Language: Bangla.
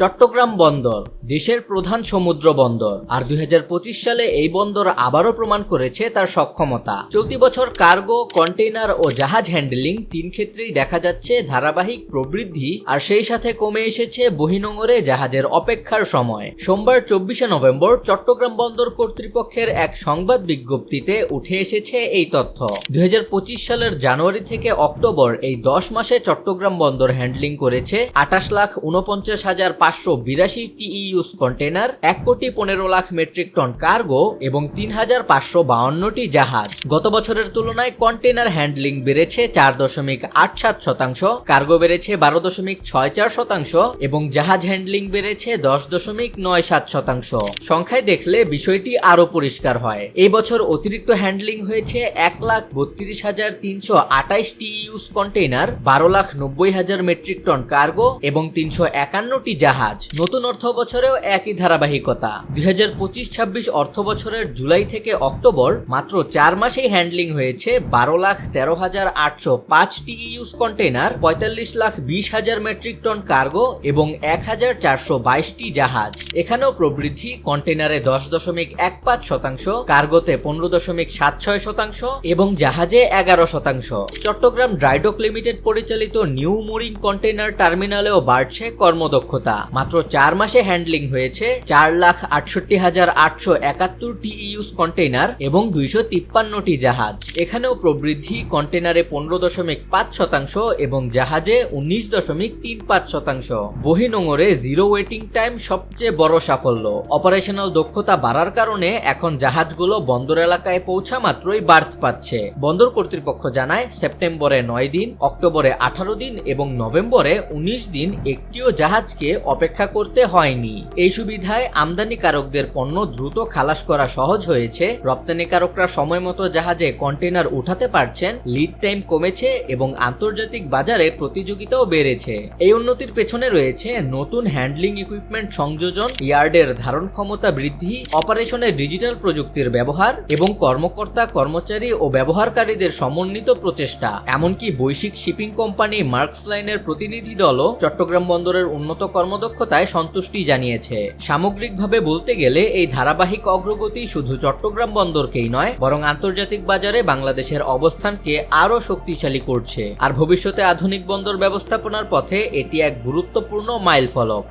চট্টগ্রাম বন্দর। দেশের প্রধান সমুদ্র বন্দর। আর দুই হাজার পঁচিশ সালে এই বন্দর আবারও প্রমাণ করেছে তার সক্ষমতা। চলতি বছর কার্গো, কন্টেইনার ও জাহাজ হ্যান্ডেলিং তিন ক্ষেত্রেই দেখা যাচ্ছে ধারাবাহিক প্রবৃদ্ধি, আর সেই সাথে কমে এসেছে বহিনোঙরে জাহাজের অপেক্ষার সময়। সোমবার চব্বিশে নভেম্বর চট্টগ্রাম বন্দর কর্তৃপক্ষের এক সংবাদ বিজ্ঞপ্তিতে উঠে এসেছে এই তথ্য। দুই হাজার পঁচিশ সালের জানুয়ারি থেকে অক্টোবর এই দশ মাসে চট্টগ্রাম বন্দর হ্যান্ডলিং করেছে আঠাশ লাখ উনপঞ্চাশ হাজার পাঁচশো বিরাশি টিইউস কন্টেনার এক কোটি পনেরো লাখ মেট্রিক টন কার্গো এবং তিন হাজার পাঁচশো বাউন্নটি জাহাজ। গত বছরের তুলনায় কন্টেনার হ্যান্ডলিং বেড়েছে চার দশমিক আট সাত শতাংশ কার্গো বেড়েছে বারো দশমিক ছয় চার শতাংশ এবং জাহাজ হ্যান্ডলিং বেড়েছে দশ দশমিক নয় সাত শতাংশ। সংখ্যায় দেখলে বিষয়টি আরও পরিষ্কার হয়। এই বছর অতিরিক্ত হ্যান্ডলিং হয়েছে এক লাখ বত্রিশ হাজার তিনশো আঠাইশ টিইউস কন্টেইনার বারো লাখ নব্বই হাজার মেট্রিক টন কার্গো এবং তিনশো একান্নটি জাহাজ। নতুন অর্থ বছরেও একই ধারাবাহিকতা। দুই হাজার পঁচিশ ছাব্বিশ অর্থ বছরের জুলাই থেকে অক্টোবর মাত্র চার মাসেই হ্যান্ডলিং হয়েছে বারো লাখ তেরো হাজার আটশো পাঁচ টিইউস কন্টেইনার, পঁয়তাল্লিশ লাখ বিশ হাজার মেট্রিক টন কার্গো এবং এক হাজার চারশো বাইশটি জাহাজ। এখানেও প্রবৃদ্ধি কন্টেনারে দশ দশমিক এক পাঁচ শতাংশ, কার্গোতে পনেরো দশমিক সাত ছয় শতাংশ এবং জাহাজে এগারো শতাংশ। চট্টগ্রাম ড্রাইডক লিমিটেড পরিচালিত নিউ মোরিং কন্টেইনার টার্মিনালেও বাড়ছে কর্মদক্ষতা। মাত্র চার মাসে হ্যান্ডলিং হয়েছে চার লাখ আটষট্টি হাজার আটশো একাত্তর টিইউস কন্টেইনার এবং দুইশো তিপ্পান্নটি জাহাজ। এখানেও প্রবৃদ্ধি কন্টেনারে পনেরো দশমিক পাঁচ শতাংশ এবং জাহাজে উনিশ দশমিক তিন পাঁচ শতাংশ। বহিনোঙরে জিরো ওয়েটিং টাইম সবচেয়ে বড় সাফল্য। অপারেশনাল দক্ষতা বাড়ার কারণে এখন জাহাজগুলো বন্দর এলাকায় পৌঁছা মাত্রই বার্থ পাচ্ছে। বন্দর কর্তৃপক্ষ জানায়, সেপ্টেম্বরে নয় দিন, অক্টোবরে আঠারো দিন এবং নভেম্বরে উনিশ দিন একটিও জাহাজকে অপেক্ষা করতে হয়নি। এই সুবিধায় আমদানিকারকদের পণ্য দ্রুত খালাস করা সহজ হয়েছে। রপ্তানিকারকরা সময় মতো জাহাজে কন্টেনার উঠাতে পারছেন লিড টাইম কমেছে এবং আন্তর্জাতিক বাজারে প্রতিযোগিতাও বেড়েছে। এই উন্নতির পেছনে রয়েছে নতুন হ্যান্ডলিং ইকুইপমেন্ট সংযোজন, ইয়ার্ডের ধারণ ক্ষমতা বৃদ্ধি অপারেশনে ডিজিটাল প্রযুক্তির ব্যবহার এবং কর্মকর্তা, কর্মচারী ও ব্যবহারকারীদের সমন্বিত প্রচেষ্টা। এমনকি বৈশ্বিক শিপিং কোম্পানি মার্কস লাইনের প্রতিনিধি দলও চট্টগ্রাম বন্দরের উন্নত কর্মদক্ষতায় সন্তুষ্টি জানিয়েছে। সামগ্রিকভাবে বলতে গেলে, এই ধারাবাহিক অগ্রগতি শুধু চট্টগ্রাম বন্দরকেই নয়, বরং আন্তর্জাতিক বাজারে বাংলাদেশের অবস্থানকে আরও শক্তিশালী করছে। আর ভবিষ্যতে আধুনিক বন্দর ব্যবস্থাপনার পথে এটি এক গুরুত্বপূর্ণ মাইল ফলক